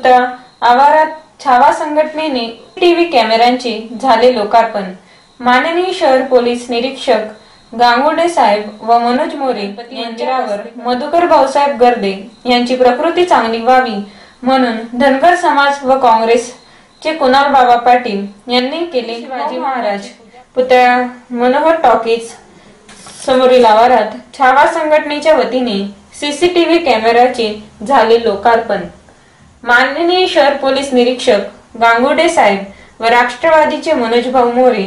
पुतळा आवारात छावा संघटनेने टीव्ही कॅमेऱ्यांचे झाले लोकार्पण. माननीय शहर पोलीस निरीक्षक गांगुडे साहेब व मनोज मोरे यांच्यावर मधुकर भाऊसाहेब गर्दे यांची प्रकृती चांगली व्हावी म्हणून धनगर समाज व काँग्रेस चे कुणाल बाबा पाटील यांनी केले शिवाजी महाराज. पुतळा मनोहर टॉकीज समोरील आवारात छावा संघटनेच्या वतीने सीसीटीव्ही कॅमेऱ्याचे झाले लोकार्पण. माननीय शहर पोलीस निरीक्षक गांगुडे साहेब व राष्ट्रवादीचे मनोजभाऊ मोरे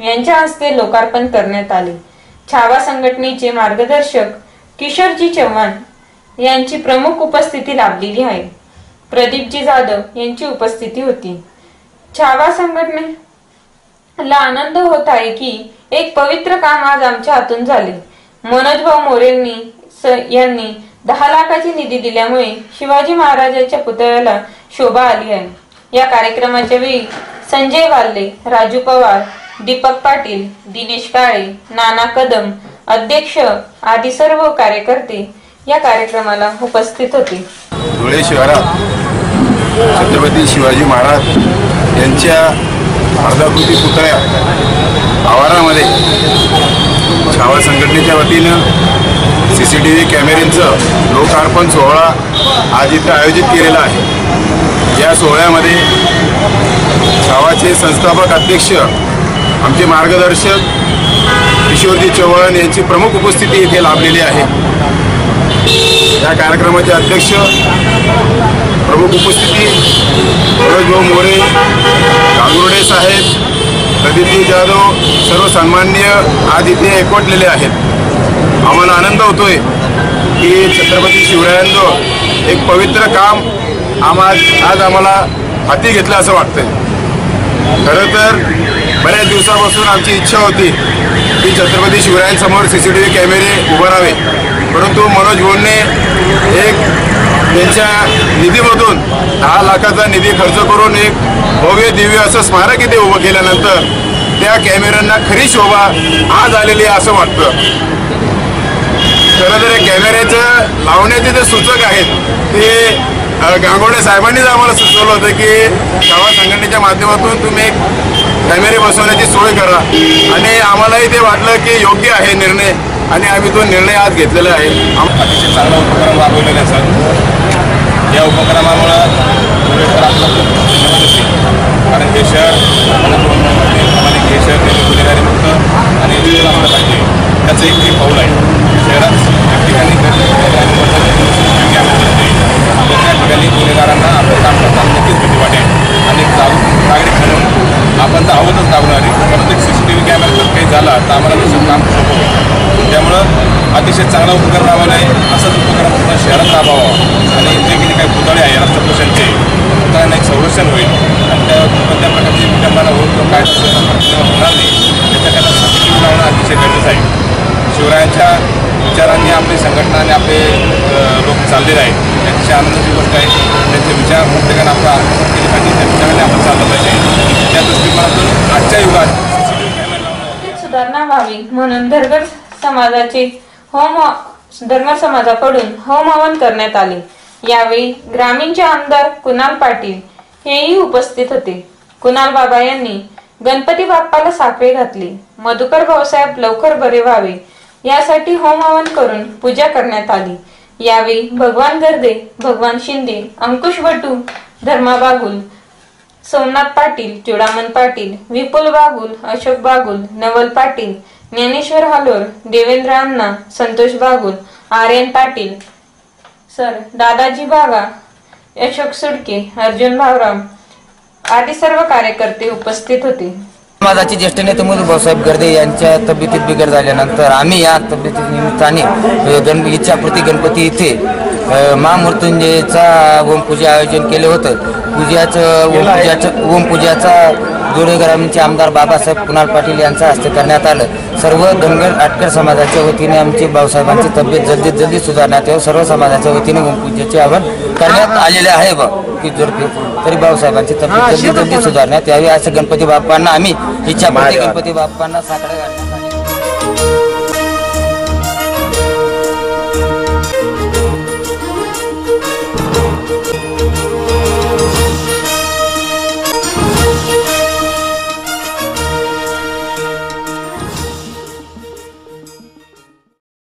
यांच्या हस्ते लोकार्पण करण्यात आले. छावा संघटनेचे मार्गदर्शक किशोरजी चव्हाण यांची प्रमुख उपस्थिती लाभलेली आहे. प्रदीपजी जाधव यांची उपस्थिती होती. छावा संघटनेला आनंद होत आहे की एक पवित्र काम आज आमच्या हातून झाले. मनोजभाऊ मोरेंनी यांनी दहा लाखाची निधी दिल्यामुळे शिवाजी महाराजांच्या पुतळ्याला शोभा आली आहे. या कार्यक्रमाच्या वेळी संजय वाल्ले राजू पवार दीपक पाटील दिनेश काळे नाना कदम अध्यक्ष आदी सर्व कार्यकर्ते या कार्यक्रमाला उपस्थित होते. धुळे शहरात छत्रपती शिवाजी महाराज यांच्या अर्धाकृती पुतळ्या आवारामध्ये छावा संघटनेच्या वतीनं सी सी टी व्ही कॅमेऱ्यांचं लोकार्पण सोहळा आज इथं आयोजित केलेला आहे. या सोहळ्यामध्ये गावाचे संस्थापक अध्यक्ष आमचे मार्गदर्शक किशोरजी चव्हाण यांची प्रमुख उपस्थिती इथे लाभलेली आहे. या कार्यक्रमाचे अध्यक्ष प्रमुख उपस्थिती मनोजभाऊ मोरे गांगुर्डे साहेब प्रदीपजी जाधव सर्व सन्मान्य आज इथे एकवटलेले आहेत. आम्हाला आनंद होतोय की छत्रपती शिवरायांचं एक पवित्र काम आम्हा आज आम्हाला हाती घेतलं असं वाटतंय. खरं तर बऱ्याच दिवसापासून आमची इच्छा होती की छत्रपती शिवरायांसमोर सी सी टी व्ही कॅमेरे उभारावे परंतु मनोज भोंडने एक त्यांच्या निधीमधून दहा लाखाचा निधी खर्च करून एक भव्य दिव्य असं स्मारक इथे उभं केल्यानंतर त्या कॅमेऱ्यांना खरी शोभा आज आलेली आहे असं वाटतं. खरं तर कॅमेऱ्याचं लावण्याचे जे सूचक आहेत ते गांगोडे साहेबांनीच आम्हाला सुचवलं होतं की गावा संघटनेच्या माध्यमातून तुम्ही एक कॅमेरे बसवण्याची सोय करा. आणि आम्हालाही ते वाटलं की योग्य आहे निर्णय आणि आम्ही तो निर्णय आज घेतलेला आहे. आम- अतिशय चांगला उपक्रम राबवलेला आहे सर या उपक्रमामुळं धुळेकर आपलं खूप धन्यवाद असेल कारण हे शहर आपण प्रमाणे हे शहर नेहमी गुन्हेगारीमुक्त आणि सुंदर असलं पाहिजे त्याचं एक ते पाऊल आहे शहरात एक ठिकाणी गर्दी गुन्हेगारी कॅमेरे असते तर त्या ठिकाणी गुन्हेगारांना आपलं काम करताना नक्कीच भीती वाटेल आणि एक जागरूक नागरिक म्हणून आपण तर आहोतच लागणारे परंतु एक C C T V camera जर काही झाला तर आम्हाला दुसरं काम सोपं होईल त्यामुळं अतिशय चांगला उपक्रम राबवला आहे. असाच उपक्रम पूर्ण शहरात राबवावा आणि जे किती काही पुतळे आहे राष्ट्रपुरुषांचे पुतळ्यांना एक संरक्षण होईल. आणि त्या कोणत्या प्रकारची विटंबना होत काय होणार नाही त्याच्याकरता सी लावणं अतिशय गरजेचं आहे. शिवरायांच्या विचारांनी आपली संघटना आणि आपले लोक चाललेले आहेत. त्याची आनंदाची गोष्ट आहे. त्यांचे विचार प्रत्येकाने आपला आत्मसात केले पाहिजे त्या विचाराने आपण चाललं पाहिजे. त्या दृष्टिकोनातून आजच्या युगात व्हावी म्हणून धरगर समाजाचे होम धर्म समाजाकडून होम हवन करण्यात आले. यावेळी ग्रामीणचे आमदार कुणाल पाटील हेही उपस्थित होते. कुणाल बाबा यांनी गणपती बाप्पाला साखळी घातली. मधुकर भाऊसाहेब लवकर बरे व्हावे. यासाठी होम हवन करून पूजा करण्यात आली. यावेळी भगवान गर्दे भगवान शिंदे अंकुश भटू धर्मा बागुल सोमनाथ पाटील चुडामन पाटील विपुल बागुल अशोक बागुल नवल पाटील ज्ञानेश्वर हालोर देवेंद्र अण्णा संतोष बागुल आर्यन पाटील सर दादाजी बागा अशोक सुडके अर्जुन भावराम आदी सर्व कार्यकर्ते उपस्थित होते. समाजाचे ज्येष्ठ नेते मुलभाऊसाहेब गर्दे यांच्या तब्येतीत बिघड झाल्यानंतर आम्ही या तब्येती निमित्ताने गण इच्छाप्रती गणपती इथे महामृत्युंजयचा ओमपूजा आयोजन केलं होतं. पूजाचं ओमपूजाचं ओमपूजाचा जोडे ग्रामीणचे आमदार बाबासाहेब कुणाल पाटील यांच्या हस्ते करण्यात आलं. सर्व धनगर आटकर समाजाच्या वतीने आमची भाऊसाहेबांची तब्येत जल्दीत जल्दी सुधारण्यात यावं. सर्व समाजाच्या वतीने ओमपूजेचे आवाहन करण्यात आलेले आहे बा. की जर तरी भाऊसाहेबांची तब्येत जल्दी जल्दी सुधारण्यात यावी. असं गणपती बाप्पांना आम्ही इच्छा गणपती बाप्पांना साकडे